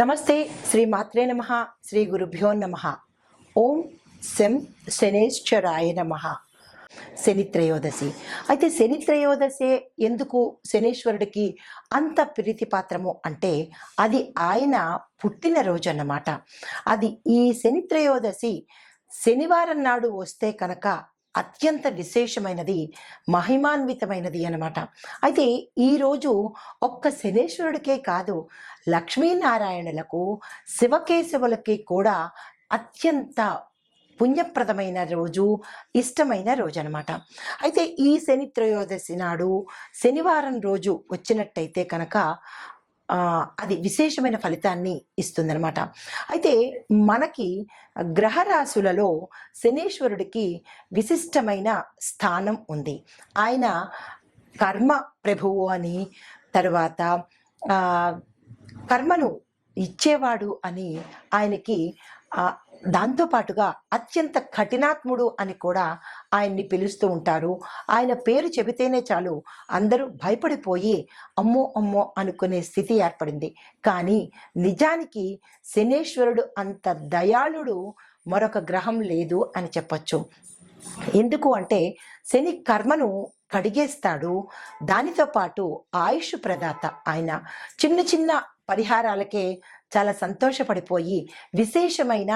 నమస్తే శ్రీ మాత్రే నమ శ్రీ గురుభ్యో నమ. ఓం శం శనేశ్వరాయ నమ. శని త్రయోదశి. అయితే శని త్రయోదశి ఎందుకు శనీశ్వరుడికి అంత ప్రీతిపాత్రము అంటే అది ఆయన పుట్టినరోజు అన్నమాట. అది ఈ శని త్రయోదశి శనివారం నాడు వస్తే కనుక అత్యంత విశేషమైనది మహిమాన్వితమైనది అనమాట అయితే ఈరోజు ఒక్క శనేశ్వరుడికే కాదు లక్ష్మీనారాయణులకు శివకేశవులకి కూడా అత్యంత పుణ్యప్రదమైన రోజు ఇష్టమైన రోజు అనమాట అయితే ఈ శని త్రయోదశి నాడు శనివారం రోజు వచ్చినట్టయితే కనుక అది విశేషమైన ఫలితాన్ని ఇస్తుందనమాట అయితే మనకి గ్రహరాశులలో శనేశ్వరుడికి విశిష్టమైన స్థానం ఉంది. ఆయన కర్మ ప్రభువు అని తర్వాత కర్మను ఇచ్చేవాడు అని ఆయనకి దాంతోపాటుగా అత్యంత కఠినాత్ముడు అని కూడా ఆయన్ని పిలుస్తూ ఉంటారు. ఆయన పేరు చెబితేనే చాలు అందరూ భయపడిపోయి అమ్మో అమ్మో అనుకునే స్థితి ఏర్పడింది. కానీ నిజానికి శనేశ్వరుడు అంత దయాళుడు మరొక గ్రహం లేదు అని చెప్పొచ్చు. ఎందుకు అంటే శని కర్మను కడిగేస్తాడు. దానితో పాటు ఆయుష్ ప్రదాత ఆయన చిన్న చిన్న పరిహారాలకే చాలా సంతోషపడిపోయి విశేషమైన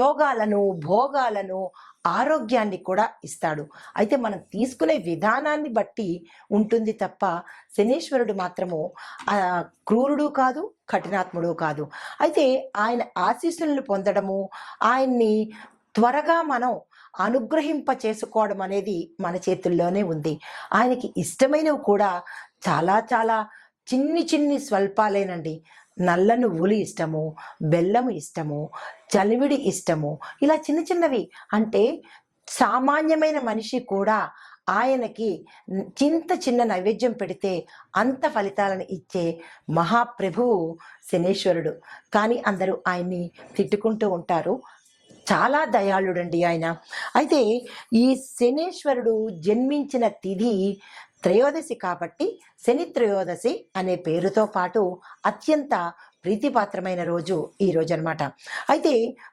యోగాలను భోగాలను ఆరోగ్యాన్ని కూడా ఇస్తాడు. అయితే మనం తీసుకునే విధానాన్ని బట్టి ఉంటుంది తప్ప శనీశ్వరుడు మాత్రము క్రూరుడు కాదు కఠినాత్ముడు కాదు. అయితే ఆయన ఆశీస్సులను పొందడము ఆయన్ని త్వరగా మనం అనుగ్రహింప చేసుకోవడం అనేది మన చేతుల్లోనే ఉంది. ఆయనకి ఇష్టమైనవి కూడా చాలా చాలా చిన్ని చిన్ని స్వల్పాలేనండి. నల్ల నువ్వులు ఇష్టము బెల్లము ఇష్టము చలివిడి ఇష్టము ఇలా చిన్న చిన్నవి. అంటే సామాన్యమైన మనిషి కూడా ఆయనకి చింత చిన్న నైవేద్యం పెడితే అంత ఫలితాలను ఇచ్చే మహాప్రభువు శనేశ్వరుడు. కానీ అందరూ ఆయన్ని తిట్టుకుంటూ ఉంటారు. చాలా దయాళుడండి ఆయన. అయితే ఈ శనేశ్వరుడు జన్మించిన తిథి త్రయోదశి కాబట్టి శని త్రయోదశి అనే పేరుతో పాటు అత్యంత ప్రీతిపాత్రమైన రోజు ఈ రోజు అనమాట అయితే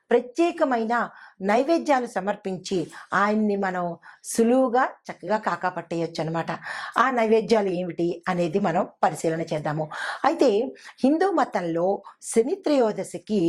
ప్రత్యేకమైన నైవేద్యాలు సమర్పించి ఆయన్ని మనం సులువుగా చక్కగా కాకాపట్టేయచ్చు అనమాట ఆ నైవేద్యాలు ఏమిటి అనేది మనం పరిశీలన చేద్దాము. అయితే హిందూ మతంలో శని త్రయోదశికి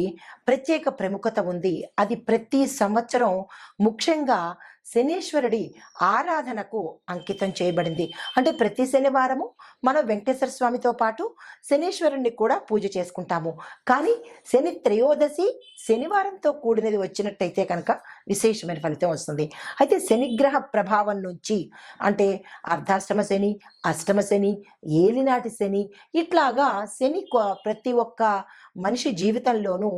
ప్రత్యేక ప్రముఖత ఉంది. అది ప్రతి సంవత్సరం ముఖ్యంగా శనీశ్వరుడి ఆరాధనకు అంకితం చేయబడింది. అంటే ప్రతి శనివారము మనం వెంకటేశ్వర స్వామితో పాటు శనీశ్వరుణ్ణి కూడా పూజ చేసుకుంటాము. కానీ శని త్రయోదశి శనివారంతో కూడినది వచ్చినట్టయితే కనుక విశేషమైన ఫలితం వస్తుంది. అయితే శనిగ్రహ ప్రభావం నుంచి అంటే అర్ధాష్టమ శని అష్టమ శని ఏలినాటి శని ఇట్లాగా శని ప్రతి ఒక్క మనిషి జీవితంలోనూ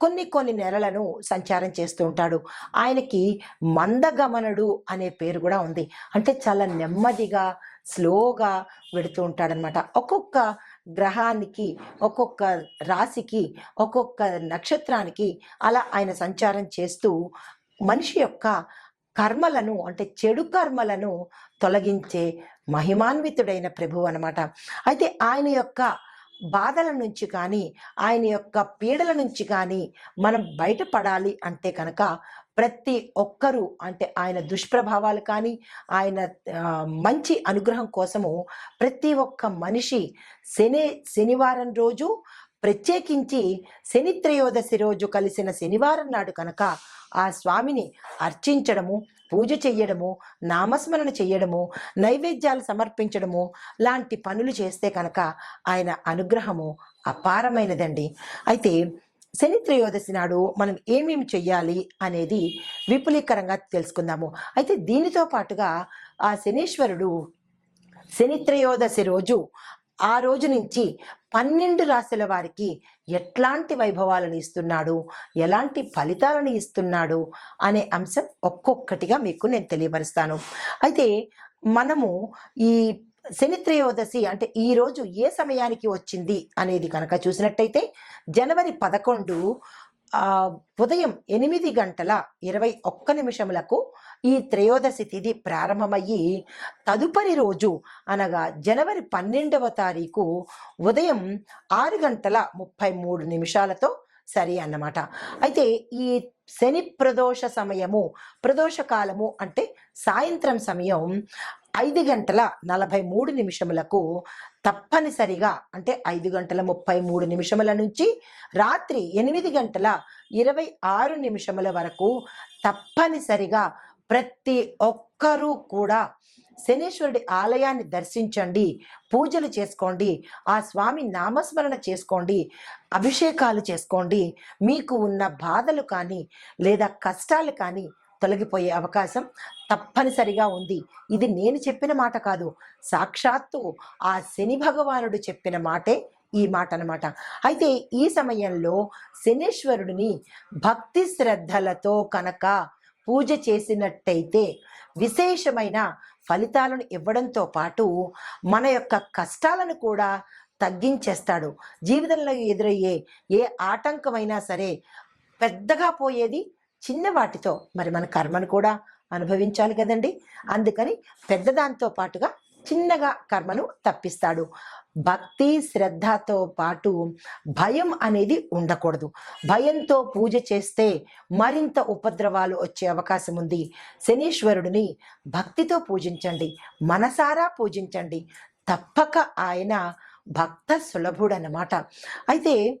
కొన్ని కొన్ని నెలలను సంచారం చేస్తూ ఉంటాడు. ఆయనకి మందగమనుడు అనే పేరు కూడా ఉంది. అంటే చాలా నెమ్మదిగా స్లోగా వెడుతూ ఉంటాడనమాట ఒక్కొక్క గ్రహానికి ఒక్కొక్క రాశికి ఒక్కొక్క నక్షత్రానికి అలా ఆయన సంచారం చేస్తూ మనిషి యొక్క కర్మలను అంటే చెడు కర్మలను తొలగించే మహిమాన్వితుడైన ప్రభువు అనమాట అయితే ఆయన యొక్క బాధల నుంచి కానీ ఆయన యొక్క పీడల నుంచి కానీ మనం బయటపడాలి అంటే కనుక ప్రతి ఒక్కరూ అంటే ఆయన దుష్ప్రభావాలు కానీ ఆయన మంచి అనుగ్రహం కోసము ప్రతి ఒక్క మనిషి శని శనివారం రోజు ప్రత్యేకించి శని త్రయోదశి రోజు కలిసిన శనివారం నాడు కనుక ఆ స్వామిని అర్చించడము పూజ చెయ్యడము నామస్మరణ చెయ్యడము నైవేద్యాలు సమర్పించడము లాంటి పనులు చేస్తే కనుక ఆయన అనుగ్రహము అపారమైనదండి. అయితే శని త్రయోదశి నాడు మనం ఏమేమి చెయ్యాలి అనేది విపులీకరంగా తెలుసుకుందాము. అయితే దీనితో పాటుగా ఆ శనీశ్వరుడు శని త్రయోదశి రోజు ఆ రోజు నుంచి పన్నెండు రాశుల వారికి ఎట్లాంటి వైభవాలను ఇస్తున్నాడు? ఎలాంటి ఫలితాలను ఇస్తున్నాడు? అనే అంశం ఒక్కొక్కటిగా మీకు నేను తెలియపరుస్తాను. అయితే మనము ఈ శని త్రయోదశి అంటే ఈ రోజు ఏ సమయానికి వచ్చింది అనేది కనుక చూసినట్టయితే జనవరి పదకొండు ఉదయం ఎనిమిది గంటల ఇరవై ఒక్క నిమిషములకు ఈ త్రయోదశి తిథి ప్రారంభమయ్యి తదుపరి రోజు అనగా జనవరి పన్నెండవ తారీఖు ఉదయం ఆరు గంటల ముప్పై మూడు నిమిషాలతో సరి అన్నమాట. అయితే ఈ శని ప్రదోష సమయము ప్రదోష కాలము అంటే సాయంత్రం సమయం ఐదు గంటల నలభై మూడు నిమిషములకు తప్పనిసరిగా అంటే ఐదు గంటల ముప్పై మూడు నిమిషముల నుంచి రాత్రి ఎనిమిది గంటల ఇరవై ఆరు నిమిషముల వరకు తప్పనిసరిగా ప్రతి ఒక్కరూ కూడా శనీశ్వరుడి ఆలయాన్ని దర్శించండి పూజలు చేసుకోండి ఆ స్వామి నామస్మరణ చేసుకోండి అభిషేకాలు చేసుకోండి. మీకు ఉన్న బాధలు కానీ లేదా కష్టాలు కానీ తొలగిపోయే అవకాశం తప్పనిసరిగా ఉంది. ఇది నేను చెప్పిన మాట కాదు. సాక్షాత్తు ఆ శని భగవానుడు చెప్పిన మాటే ఈ మాట అన్నమాట అయితే ఈ సమయంలో శనీశ్వరుడిని భక్తి శ్రద్ధలతో కనుక పూజ చేసినట్టయితే విశేషమైన ఫలితాలను ఇవ్వడంతో పాటు మన యొక్క కష్టాలను కూడా తగ్గించేస్తాడు. జీవితంలో ఎదురయ్యే ఏ ఆటంకమైనా సరే పెద్దగా పోయేది చిన్న వాటితో మరి మన కర్మను కూడా అనుభవించాలి కదండి. అందుకని పెద్దదాంతో పాటుగా చిన్నగా కర్మను తప్పిస్తాడు. భక్తి శ్రద్ధతో పాటు భయం అనేది ఉండకూడదు. భయంతో పూజ చేస్తే మరింత ఉపద్రవాలు వచ్చే అవకాశం ఉంది. శనీశ్వరుడిని భక్తితో పూజించండి. మనసారా పూజించండి. తప్పక ఆయన భక్త సులభుడన్నమాట. అయితే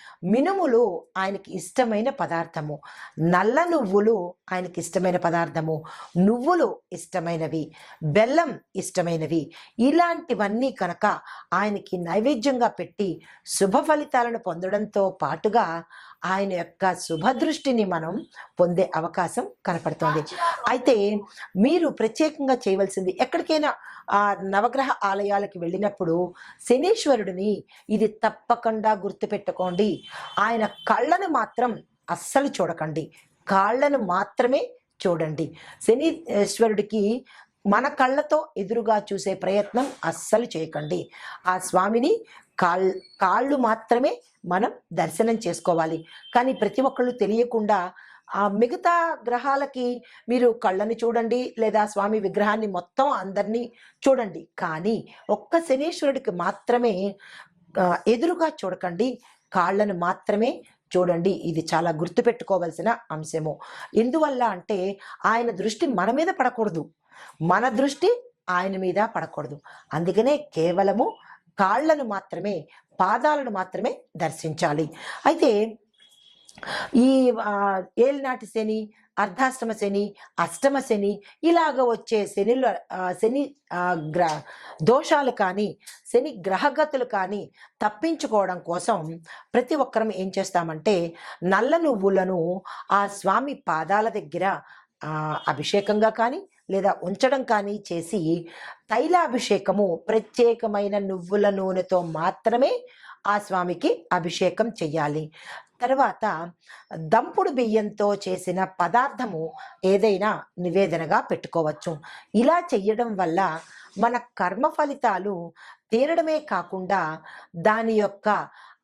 మినుములు ఆయనకి ఇష్టమైన పదార్థము. నల్ల నువ్వులు ఆయనకి ఇష్టమైన పదార్థము. నువ్వులు ఇష్టమైనవి. బెల్లం ఇష్టమైనవి. ఇలాంటివన్నీ కనుక ఆయనకి నైవేద్యంగా పెట్టి శుభ ఫలితాలను పొందడంతో పాటుగా ఆయన యొక్క శుభదృష్టిని మనం పొందే అవకాశం కనపడుతుంది. అయితే మీరు ప్రత్యేకంగా చేయవలసింది ఎక్కడికైనా ఆ నవగ్రహ ఆలయాలకు వెళ్ళినప్పుడు శనీశ్వరుడిని ఇది తప్పకుండా గుర్తుపెట్టుకోండి. ఆయన కళ్ళను మాత్రం అస్సలు చూడకండి. కాళ్ళను మాత్రమే చూడండి. శనీశ్వరుడికి మన కళ్ళతో ఎదురుగా చూసే ప్రయత్నం అస్సలు చేయకండి. ఆ స్వామిని కాళ్ కాళ్ళు మాత్రమే మనం దర్శనం చేసుకోవాలి. కానీ ప్రతి ఒక్కళ్ళు తెలియకుండా ఆ మిగతా గ్రహాలకి మీరు కళ్ళని చూడండి లేదా స్వామి విగ్రహాన్ని మొత్తం అందరినీ చూడండి. కానీ ఒక్క శనీశ్వరుడికి మాత్రమే ఎదురుగా చూడకండి. కాళ్ళను మాత్రమే చూడండి. ఇది చాలా గుర్తుపెట్టుకోవలసిన అంశము. ఎందువల్ల అంటే ఆయన దృష్టి మన మీద పడకూడదు. మన దృష్టి ఆయన మీద పడకూడదు. అందుకనే కేవలము కాళ్ళను మాత్రమే పాదాలను మాత్రమే దర్శించాలి. అయితే ఈ ఏలినాటి శని అర్ధాష్టమ శని అష్టమ శని ఇలాగ వచ్చే శనిలో శని గ్ర దోషాలు కానీ శని గ్రహగతులు కానీ తప్పించుకోవడం కోసం ప్రతి ఒక్కరం ఏం చేస్తామంటే నల్ల నువ్వులను ఆ స్వామి పాదాల దగ్గర అభిషేకంగా కానీ లేదా ఉంచడం కానీ చేసి తైలాభిషేకము ప్రత్యేకమైన నువ్వుల నూనెతో మాత్రమే ఆ స్వామికి అభిషేకం చెయ్యాలి. తర్వాత దంపుడు బియ్యంతో చేసిన పదార్థము ఏదైనా నివేదనగా పెట్టుకోవచ్చు. ఇలా చెయ్యడం వల్ల మన కర్మ ఫలితాలు తీరడమే కాకుండా దాని యొక్క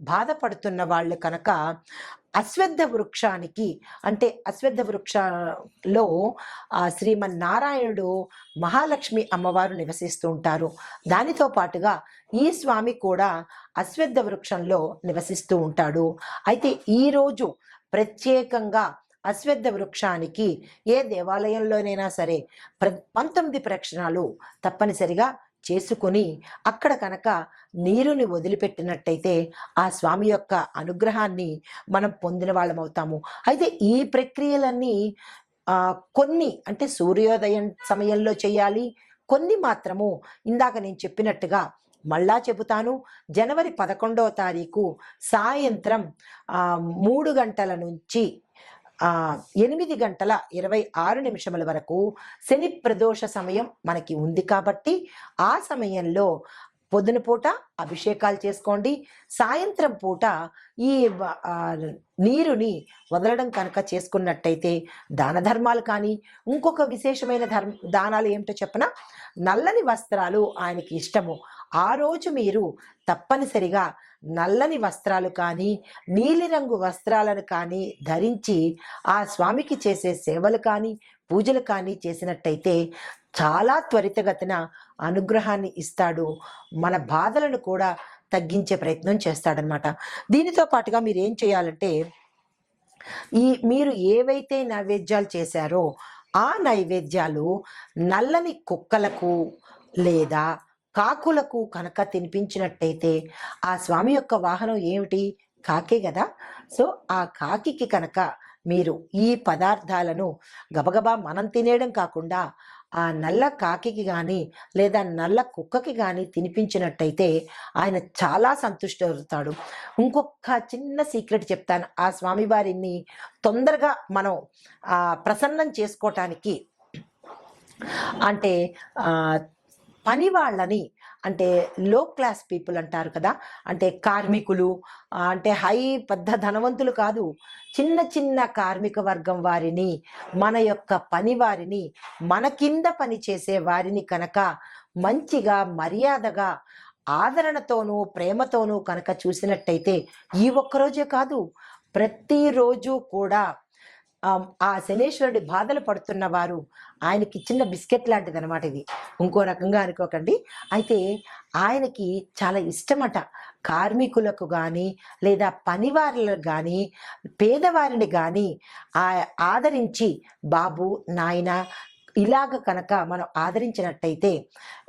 బాధపడుతున్న వాళ్ళు కనుక అశ్వద్ధ వృక్షానికి అంటే అశ్వద్ధ వృక్షలో శ్రీమన్ శ్రీమన్నారాయణుడు మహాలక్ష్మి అమ్మవారు నివసిస్తూ ఉంటారు. దానితో పాటుగా ఈ స్వామి కూడా అశ్వద్ధ వృక్షంలో నివసిస్తూ ఉంటాడు. అయితే ఈరోజు ప్రత్యేకంగా అశ్వద్ధ వృక్షానికి ఏ దేవాలయంలోనైనా సరే ప్ర పంతొమ్మిది ప్రక్షణాలు తప్పనిసరిగా చేసుకొని అక్కడ కనుక నీరుని వదిలిపెట్టినట్టయితే ఆ స్వామి యొక్క అనుగ్రహాన్ని మనం పొందిన వాళ్ళం అవుతాము. అయితే ఈ ప్రక్రియలన్నీ కొన్ని అంటే సూర్యోదయం సమయంలో చేయాలి కొన్ని మాత్రము ఇందాక నేను చెప్పినట్టుగా మళ్ళా చెబుతాను. జనవరి పదకొండవ తారీఖు సాయంత్రం మూడు గంటల నుంచి ఎనిమిది గంటల ఇరవై ఆరు నిమిషముల వరకు శని ప్రదోష సమయం మనకి ఉంది కాబట్టి ఆ సమయంలో పొద్దున పూట అభిషేకాలు చేసుకోండి. సాయంత్రం పూట ఈ వ- నీరుని వదలడం కనుక చేసుకున్నట్టయితే దాన ధర్మాలు కానీ ఇంకొక విశేషమైన ధర్మ దానాలు ఏమిటో చెప్పన? నల్లని వస్త్రాలు ఆయనకి ఇష్టము. ఆ రోజు మీరు తప్పనిసరిగా నల్లని వస్త్రాలు కానీ నీలిరంగు వస్త్రాలను కానీ ధరించి ఆ స్వామికి చేసే సేవలు కానీ పూజలు కానీ చేసినట్టయితే చాలా త్వరితగతిన అనుగ్రహాన్ని ఇస్తాడు. మన బాధలను కూడా తగ్గించే ప్రయత్నం చేస్తాడనమాట దీనితో పాటుగా మీరు ఏం చేయాలంటే ఈ మీరు ఏవైతే నైవేద్యాలు చేశారో ఆ నైవేద్యాలు నల్లని కుక్కలకు లేదా కాకులకు కనుక తినిపించినట్టయితే ఆ స్వామి యొక్క వాహనం ఏమిటి? కాకే కదా. సో ఆ కాకికి కనుక మీరు ఈ పదార్థాలను గబగబా మనం తినేయడం కాకుండా ఆ నల్ల కాకికి కానీ లేదా నల్ల కుక్కకి కానీ తినిపించినట్టయితే ఆయన చాలా సంతుష్టవుతాడు. ఇంకొక చిన్న సీక్రెట్ చెప్తాను. ఆ స్వామివారిని తొందరగా మనం ప్రసన్నం చేసుకోవటానికి అంటే పని వాళ్ళని అంటే లో క్లాస్ పీపుల్ అంటారు కదా అంటే కార్మికులు అంటే హై పెద్ద ధనవంతులు కాదు. చిన్న చిన్న కార్మిక వర్గం వారిని మన యొక్క పని వారిని మన కింద పని చేసే వారిని కనుక మంచిగా మర్యాదగా ఆదరణతోనూ ప్రేమతోనూ కనుక చూసినట్టయితే ఈ ఒక్కరోజే కాదు ప్రతిరోజు కూడా ఆ శనేశ్వరుడి బాధలు పడుతున్న వారు ఆయనకి చిన్న బిస్కెట్ లాంటిది అనమాట ఇది. ఇంకో రకంగా అనుకోకండి. అయితే ఆయనకి చాలా ఇష్టమట. కార్మికులకు కానీ లేదా పనివారులకు కానీ పేదవారిని కానీ ఆ ఆదరించి బాబు నాయన ఇలాగ కనుక మనం ఆదరించినట్టయితే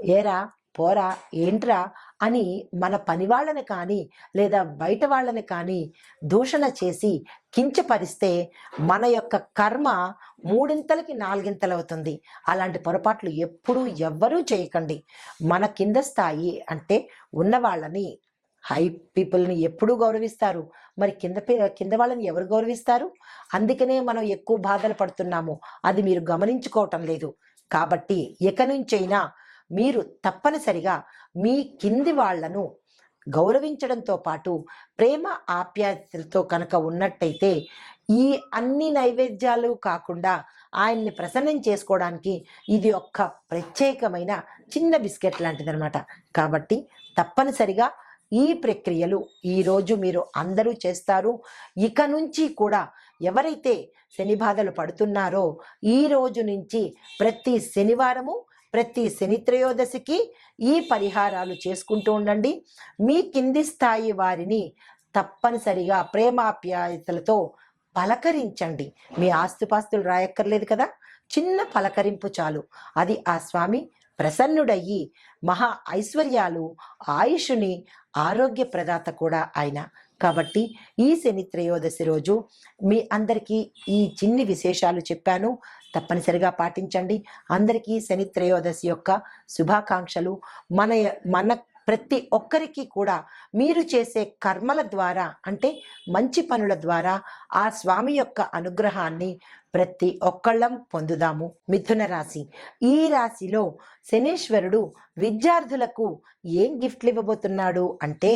ఏరా పోరా ఏంట్రా అని మన పని వాళ్ళని కానీ లేదా బయట వాళ్ళని కానీ దూషణ చేసి కించపరిస్తే మన యొక్క కర్మ మూడింతలకి నాలుగింతలు అవుతుంది అలాంటి పొరపాట్లు ఎప్పుడూ ఎవ్వరూ చేయకండి. మన కింద స్థాయి అంటే ఉన్న వాళ్ళని హై పీపుల్ని ఎప్పుడూ గౌరవిస్తారు. మరి కింద పే- కింద వాళ్ళని ఎవరు గౌరవిస్తారు? అందుకనే మనం ఎక్కువ బాధలు పడుతున్నాము. అది మీరు గమనించుకోవటం లేదు. కాబట్టి ఇక నుంచైనా మీరు తప్పనిసరిగా మీ కింది వాళ్ళను గౌరవించడంతో పాటు ప్రేమ ఆప్యాయతలతో కనుక ఉన్నట్టయితే ఈ అన్ని నైవేద్యాలు కాకుండా ఆయన్ని ప్రసన్నం చేసుకోవడానికి ఇది ఒక్క ప్రత్యేకమైన చిన్న బిస్కెట్ లాంటిదనమాట కాబట్టి తప్పనిసరిగా ఈ ప్రక్రియలు ఈరోజు మీరు అందరూ చేస్తారు. ఇక నుంచి కూడా ఎవరైతే శని బాధలు పడుతున్నారో ఈ రోజు నుంచి ప్రతి శనివారము ప్రతి శని త్రయోదశికి ఈ పరిహారాలు చేసుకుంటూ ఉండండి. మీ కింది స్థాయి వారిని తప్పనిసరిగా ప్రేమాప్యాయతలతో పలకరించండి. మీ ఆస్తుపాస్తులు రాయక్కర్లేదు కదా? చిన్న పలకరింపు చాలు. అది ఆ స్వామి ప్రసన్నుడయ్యి మహా ఐశ్వర్యాలు ఆయుషుని ఆరోగ్య ప్రదాత కూడా ఆయన. కాబట్టి ఈ శని త్రయోదశి రోజు మీ అందరికీ ఈ చిన్ని విశేషాలు చెప్పాను. తప్పనిసరిగా పాటించండి. అందరికీ శని త్రయోదశి యొక్క శుభాకాంక్షలు. మన మన ప్రతి ఒక్కరికి కూడా మీరు చేసే కర్మల ద్వారా అంటే మంచి పనుల ద్వారా ఆ స్వామి యొక్క అనుగ్రహాన్ని ప్రతి ఒక్కళ్ళం పొందుదాము. మిథున రాశి. ఈ రాశిలో శనీశ్వరుడు విద్యార్థులకు ఏం గిఫ్ట్లు ఇవ్వబోతున్నాడు అంటే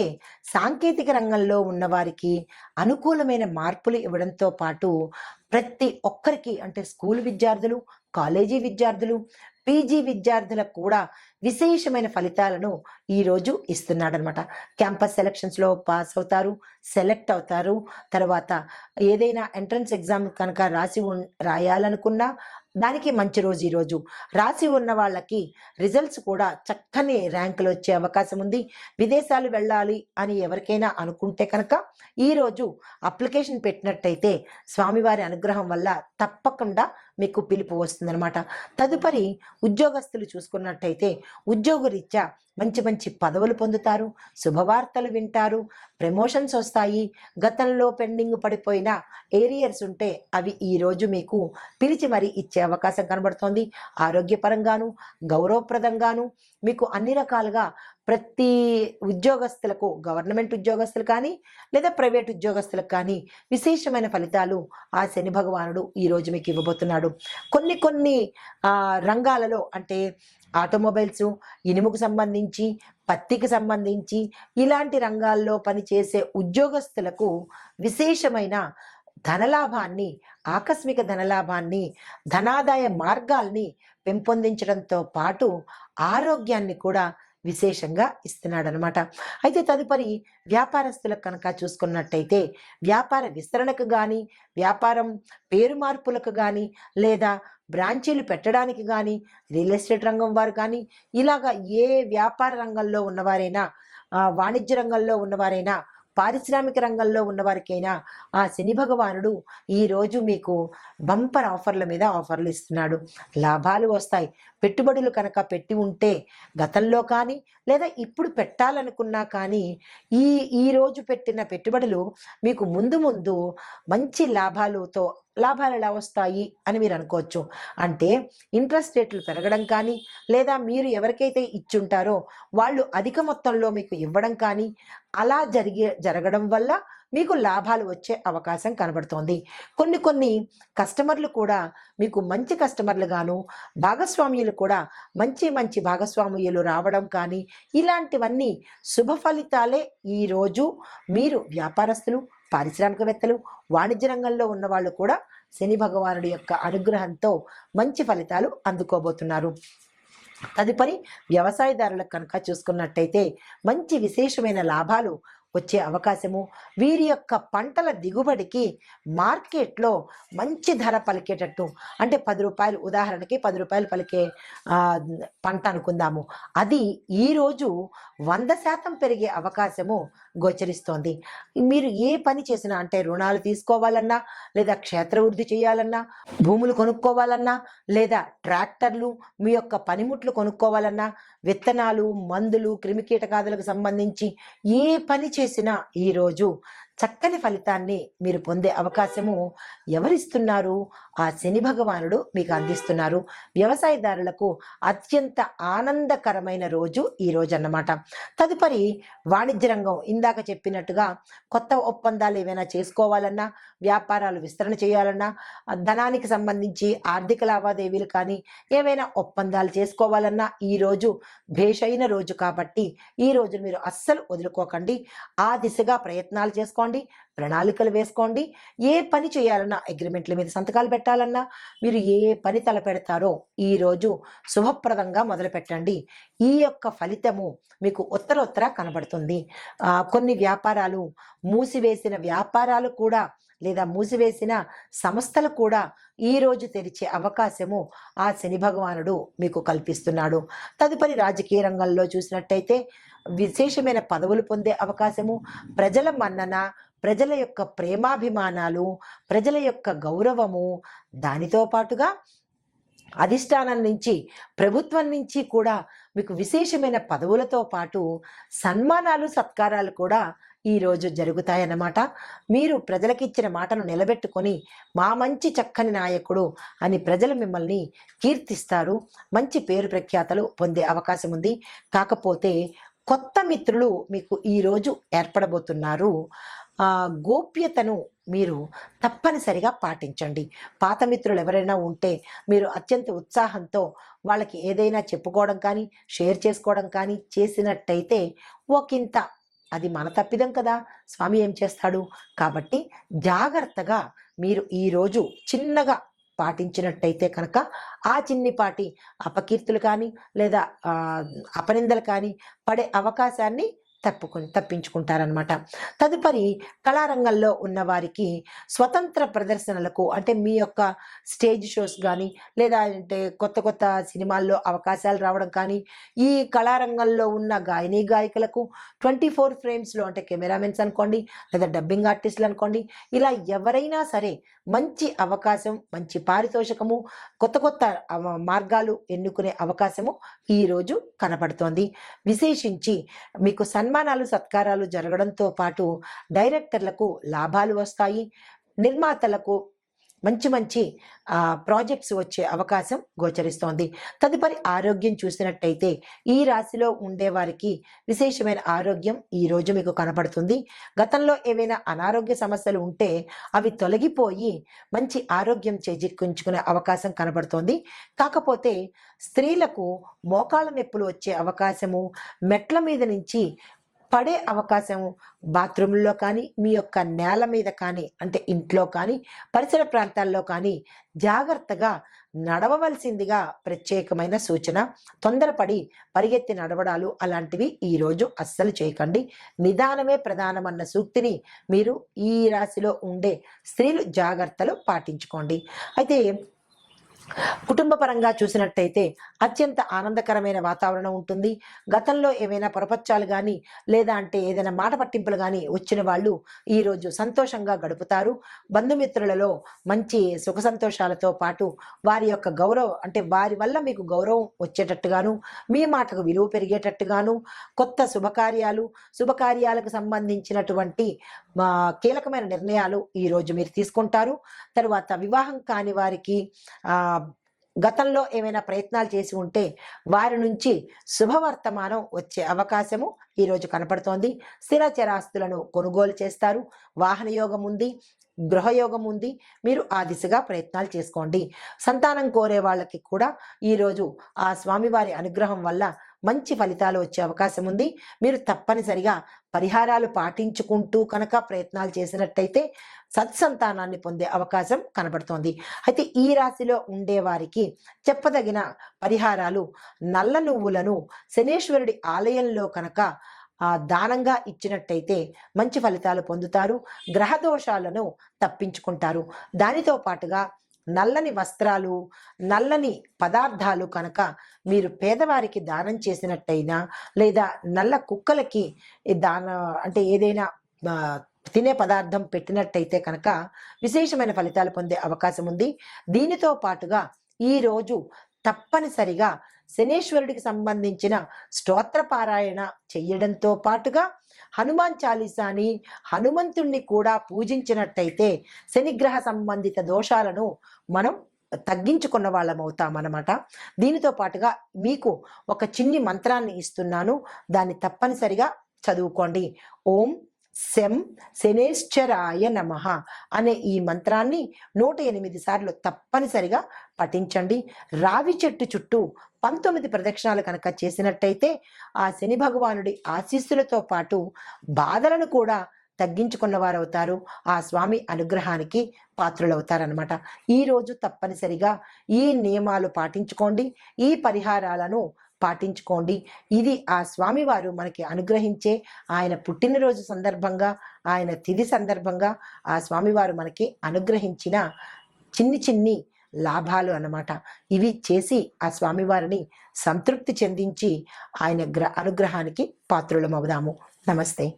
సాంకేతిక రంగంలో ఉన్నవారికి అనుకూలమైన మార్పులు ఇవ్వడంతో పాటు ప్రతి ఒక్కరికి అంటే స్కూల్ విద్యార్థులు కాలేజీ విద్యార్థులు పీజీ విద్యార్థులకు కూడా విశేషమైన ఫలితాలను ఈరోజు ఇస్తున్నాడనమాట క్యాంపస్ సెలక్షన్స్లో పాస్ అవుతారు సెలెక్ట్ అవుతారు. తర్వాత ఏదైనా ఎంట్రన్స్ ఎగ్జామ్ కనుక రాసి ఉన్ రాయాలనుకున్నా దానికి మంచి రోజు ఈరోజు రాసి ఉన్న వాళ్ళకి రిజల్ట్స్ కూడా చక్కని ర్యాంకులు వచ్చే అవకాశం ఉంది. విదేశాలు వెళ్ళాలి అని ఎవరికైనా అనుకుంటే కనుక ఈరోజు అప్లికేషన్ పెట్టినట్టయితే స్వామివారి అనుగ్రహం వల్ల తప్పకుండా మీకు పిలుపు వస్తుందన్నమాట. తదుపరి ఉద్యోగస్తులు చూసుకున్నట్టయితే ఉద్యోగరీత్యా మంచి మంచి పదవులు పొందుతారు శుభవార్తలు వింటారు ప్రమోషన్స్ వస్తాయి. గతంలో పెండింగ్ పడిపోయిన ఏరియర్స్ ఉంటే అవి ఈ రోజు మీకు పిలిచి మరి ఇచ్చే అవకాశం కనబడుతోంది. ఆరోగ్యపరంగాను గౌరవప్రదంగాను మీకు అన్ని రకాలుగా ప్రతి ఉద్యోగస్తులకు గవర్నమెంట్ ఉద్యోగస్తులు కానీ లేదా ప్రైవేట్ ఉద్యోగస్తులకు కానీ విశేషమైన ఫలితాలు ఆ శని భగవానుడు ఈ రోజు మీకు ఇవ్వబోతున్నాడు. కొన్ని కొన్ని రంగాలలో అంటే ఆటోమొబైల్స్ ఇనుముకు సంబంధించి పత్తికి సంబంధించి ఇలాంటి రంగాల్లో పనిచేసే ఉద్యోగస్తులకు విశేషమైన ధనలాభాన్ని ఆకస్మిక ధనలాభాన్ని ధనాదాయ మార్గాల్ని పెంపొందించడంతో పాటు ఆరోగ్యాన్ని కూడా విశేషంగా ఇస్తున్నాడనమాట అయితే తదుపరి వ్యాపారస్తులకు కనుక చూసుకున్నట్టయితే వ్యాపార విస్తరణకు కానీ వ్యాపారం పేరు మార్పులకు కానీ లేదా బ్రాంచీలు పెట్టడానికి కానీ రియల్ ఎస్టేట్ రంగం వారు కానీ ఇలాగా ఏ వ్యాపార రంగంలో ఉన్నవారైనా వాణిజ్య రంగంలో ఉన్నవారైనా పారిశ్రామిక రంగంలో ఉన్నవారికైనా ఆ శని భగవానుడు ఈరోజు మీకు బంపర్ ఆఫర్ల మీద ఆఫర్లు ఇస్తున్నాడు. లాభాలు వస్తాయి. పెట్టుబడులు కనుక పెట్టి ఉంటే గతంలో కానీ లేదా ఇప్పుడు పెట్టాలనుకున్నా కానీ ఈ ఈరోజు పెట్టిన పెట్టుబడులు మీకు ముందు ముందు మంచి లాభాలతో లాభాలు ఎలా వస్తాయి అని మీరు అనుకోవచ్చు. అంటే ఇంట్రెస్ట్ రేట్లు పెరగడం కానీ లేదా మీరు ఎవరికైతే ఇచ్చుంటారో వాళ్ళు అధిక మొత్తంలో మీకు ఇవ్వడం కానీ అలా జరిగే జరగడం వల్ల మీకు లాభాలు వచ్చే అవకాశం కనబడుతోంది. కొన్ని కొన్ని కస్టమర్లు కూడా మీకు మంచి కస్టమర్లుగాను భాగస్వామ్యులు కూడా మంచి మంచి భాగస్వామ్యులు రావడం కానీ ఇలాంటివన్నీ శుభ ఫలితాలే ఈరోజు మీరు వ్యాపారస్తులు పారిశ్రామికవేత్తలు వాణిజ్య రంగంలో ఉన్న వాళ్ళు కూడా శని భగవానుడి యొక్క అనుగ్రహంతో మంచి ఫలితాలు అందుకోబోతున్నారు. తదుపరి వ్యవసాయదారులకు కనుక చూసుకున్నట్టయితే మంచి విశేషమైన లాభాలు వచ్చే అవకాశము. వీరి యొక్క పంటల దిగుబడికి మార్కెట్లో మంచి ధర పలికేటట్టు. అంటే పది రూపాయలు ఉదాహరణకి పది రూపాయలు పలికే పంట అనుకుందాము. అది ఈరోజు వంద శాతం పెరిగే అవకాశము గోచరిస్తోంది. మీరు ఏ పని చేసినా అంటే రుణాలు తీసుకోవాలన్నా లేదా క్షేత్ర వృద్ధి చేయాలన్నా భూములు కొనుక్కోవాలన్నా లేదా ట్రాక్టర్లు మీ యొక్క పనిముట్లు కొనుక్కోవాలన్నా విత్తనాలు మందులు క్రిమికీటకాదులకు సంబంధించి ఏ పని చేసినా ఈరోజు చక్కని ఫలితాన్ని మీరు పొందే అవకాశము ఎవరిస్తున్నారు? ఆ శని భగవానుడు మీకు అందిస్తున్నారు. వ్యవసాయదారులకు అత్యంత ఆనందకరమైన రోజు ఈ రోజు అన్నమాట తదుపరి వాణిజ్య రంగం ఇందాక చెప్పినట్టుగా కొత్త ఒప్పందాలు ఏమైనా చేసుకోవాలన్నా వ్యాపారాలు విస్తరణ చేయాలన్నా ధనానికి సంబంధించి ఆర్థిక లావాదేవీలు కానీ ఏవైనా ఒప్పందాలు చేసుకోవాలన్నా ఈ రోజు భేషైన రోజు కాబట్టి ఈ రోజు మీరు అస్సలు వదులుకోకండి. ఆ దిశగా ప్రయత్నాలు చేసుకోండి ప్రణాళికలు వేసుకోండి. ఏ పని చేయాలన్నా అగ్రిమెంట్ల మీద సంతకాలు పెట్టాలన్నా మీరు ఏ పని తలపెడతారో ఈ రోజు శుభప్రదంగా మొదలు పెట్టండి ఈ యొక్క ఫలితము మీకు ఉత్తరోత్తర కనబడుతుంది. కొన్ని వ్యాపారాలు మూసివేసిన వ్యాపారాలు కూడా లేదా మూసివేసిన సంస్థలు కూడా ఈ రోజు తెరిచే అవకాశము ఆ శని భగవానుడు మీకు కల్పిస్తున్నాడు. తదుపరి రాజకీయ రంగంలో చూసినట్టయితే విశేషమైన పదవులు పొందే అవకాశము ప్రజల మన్నన ప్రజల యొక్క ప్రేమాభిమానాలు ప్రజల యొక్క గౌరవము దానితో పాటుగా అధిష్టానం నుంచి ప్రభుత్వం నుంచి కూడా మీకు విశేషమైన పదవులతో పాటు సన్మానాలు సత్కారాలు కూడా ఈరోజు జరుగుతాయన్నమాట. మీరు ప్రజలకిచ్చిన మాటను నిలబెట్టుకొని మా మంచి చక్కని నాయకుడు అని ప్రజలు మిమ్మల్ని కీర్తిస్తారు. మంచి పేరు ప్రఖ్యాతలు పొందే అవకాశం ఉంది. కాకపోతే కొత్త మిత్రులు మీకు ఈరోజు ఏర్పడబోతున్నారు. గోప్యతను మీరు తప్పనిసరిగా పాటించండి. పాత మిత్రులు ఎవరైనా ఉంటే మీరు అత్యంత ఉత్సాహంతో వాళ్ళకి ఏదైనా చెప్పుకోవడం కానీ షేర్ చేసుకోవడం కానీ చేసినట్టయితే ఒకంత అది మన తప్పిదం కదా. స్వామి ఏం చేస్తాడు? కాబట్టి జాగ్రత్తగా మీరు ఈరోజు చిన్నగా పాటించినట్టయితే కనుక ఆ చిన్నిపాటి అపకీర్తులు కానీ లేదా అపనిందలు కానీ పడే అవకాశాన్ని తప్పుకుని తప్పించుకుంటారనమాట తదుపరి కళారంగంలో ఉన్న వారికి స్వతంత్ర ప్రదర్శనలకు అంటే మీ యొక్క స్టేజ్ షోస్ కానీ లేదా అంటే కొత్త కొత్త సినిమాల్లో అవకాశాలు రావడం కానీ ఈ కళారంగంలో ఉన్న గాయని గాయకులకు ట్వంటీ ఫోర్ ఫ్రేమ్స్లో అంటే కెమెరామెన్స్ అనుకోండి లేదా డబ్బింగ్ ఆర్టిస్టులు అనుకోండి ఇలా ఎవరైనా సరే మంచి అవకాశం మంచి పారితోషికము కొత్త కొత్త మార్గాలు ఎన్నుకునే అవకాశము ఈరోజు కనపడుతోంది. విశేషించి మీకు సన్ సన్మానాలు సత్కారాలు జరగడంతో పాటు డైరెక్టర్లకు లాభాలు వస్తాయి. నిర్మాతలకు మంచి మంచి ప్రాజెక్ట్స్ వచ్చే అవకాశం గోచరిస్తోంది. తదుపరి ఆరోగ్యం చూసినట్టయితే ఈ రాశిలో ఉండే వారికి విశేషమైన ఆరోగ్యం ఈ రోజు మీకు కనపడుతుంది. గతంలో ఏవైనా అనారోగ్య సమస్యలు ఉంటే అవి తొలగిపోయి మంచి ఆరోగ్యం చేజిక్కించుకునే అవకాశం కనబడుతోంది. కాకపోతే స్త్రీలకు మోకాళ్ళ నొప్పులు వచ్చే అవకాశము మెట్ల మీద నుంచి పడే అవకాశం బాత్రూంలో కానీ మీ యొక్క నేల మీద కానీ అంటే ఇంట్లో కానీ పరిసర ప్రాంతాల్లో కానీ జాగ్రత్తగా నడవవలసిందిగా ప్రత్యేకమైన సూచన. తొందరపడి పరిగెత్తి నడవడాలు అలాంటివి ఈరోజు అస్సలు చేయకండి. నిదానమే ప్రధానమన్న సూక్తిని మీరు ఈ రాశిలో ఉండే స్త్రీలు జాగ్రత్తలు పాటించుకోండి. అయితే కుటుంబ పరంగా చూసినట్టయితే అత్యంత ఆనందకరమైన వాతావరణం ఉంటుంది. గతంలో ఏవైనా పొరపచ్చాలు కానీ లేదా అంటే ఏదైనా మాట పట్టింపులు కానీ వచ్చిన వాళ్ళు ఈరోజు సంతోషంగా గడుపుతారు. బంధుమిత్రులలో మంచి సుఖ సంతోషాలతో పాటు వారి యొక్క గౌరవం అంటే వారి వల్ల మీకు గౌరవం వచ్చేటట్టుగాను మీ మాటకు విలువ పెరిగేటట్టుగాను కొత్త శుభకార్యాలు శుభకార్యాలకు సంబంధించినటువంటి కీలకమైన నిర్ణయాలు ఈరోజు మీరు తీసుకుంటారు. తర్వాత వివాహం కాని వారికి గతంలో ఏమైనా ప్రయత్నాలు చేసి ఉంటే వారి నుంచి శుభవర్తమానం వచ్చే అవకాశము ఈరోజు కనపడుతోంది. స్థిర చరాస్తులను కొనుగోలు చేస్తారు. వాహన యోగం ఉంది. గృహయోగం ఉంది. మీరు ఆ దిశగా ప్రయత్నాలు చేసుకోండి. సంతానం కోరే వాళ్ళకి కూడా ఈరోజు ఆ స్వామివారి అనుగ్రహం వల్ల మంచి ఫలితాలు వచ్చే అవకాశం ఉంది. మీరు తప్పనిసరిగా పరిహారాలు పాటించుకుంటూ కనుక ప్రయత్నాలు చేసినట్టయితే సత్సంతానాన్ని పొందే అవకాశం కనబడుతోంది. అయితే ఈ రాశిలో ఉండే వారికి చెప్పదగిన పరిహారాలు నల్ల నువ్వులను శనేశ్వరుడి ఆలయంలో కనుక దానంగా ఇచ్చినట్టయితే మంచి ఫలితాలు పొందుతారు. గ్రహ దోషాలను తప్పించుకుంటారు. దానితో పాటుగా నల్లని వస్త్రాలు నల్లని పదార్థాలు కనుక మీరు పేదవారికి దానం చేసినట్టయినా లేదా నల్ల కుక్కలకి దాన అంటే ఏదైనా తినే పదార్థం పెట్టినట్టయితే కనుక విశేషమైన ఫలితాలు పొందే అవకాశం ఉంది. దీనితో పాటుగా ఈ రోజు తప్పనిసరిగా శనేశ్వరుడికి సంబంధించిన స్తోత్ర పారాయణ చెయ్యడంతో పాటుగా హనుమాన్ చాలీసాని హనుమంతుణ్ణి కూడా పూజించినట్టయితే శనిగ్రహ సంబంధిత దోషాలను మనం తగ్గించుకున్న వాళ్ళం అవుతామన్నమాట. దీనితో పాటుగా మీకు ఒక చిన్ని మంత్రాన్ని ఇస్తున్నాను. దాన్ని తప్పనిసరిగా చదువుకోండి. ఓం శం శనేశ్చరాయ నమ అనే ఈ మంత్రాన్ని నూట ఎనిమిది సార్లు తప్పనిసరిగా పఠించండి. రావి చెట్టు చుట్టూ పంతొమ్మిది ప్రదక్షిణాలు కనుక చేసినట్టయితే ఆ శని భగవానుడి ఆశీస్సులతో పాటు బాధలను కూడా తగ్గించుకున్న వారు అవుతారు ఆ స్వామి అనుగ్రహానికి పాత్రులవుతారనమాట ఈ రోజు తప్పనిసరిగా ఈ నియమాలు పాటించుకోండి ఈ పరిహారాలను పాటించుకోండి. ఇది ఆ స్వామివారు మనకి అనుగ్రహించే ఆయన పుట్టినరోజు సందర్భంగా ఆయన తిథి సందర్భంగా ఆ స్వామివారు మనకి అనుగ్రహించిన చిన్ని చిన్ని లాభాలు అన్నమాట. ఇవి చేసి ఆ స్వామివారిని సంతృప్తి చెందించి ఆయన గ్ర అనుగ్రహానికి పాత్రులమవుదాము. నమస్తే.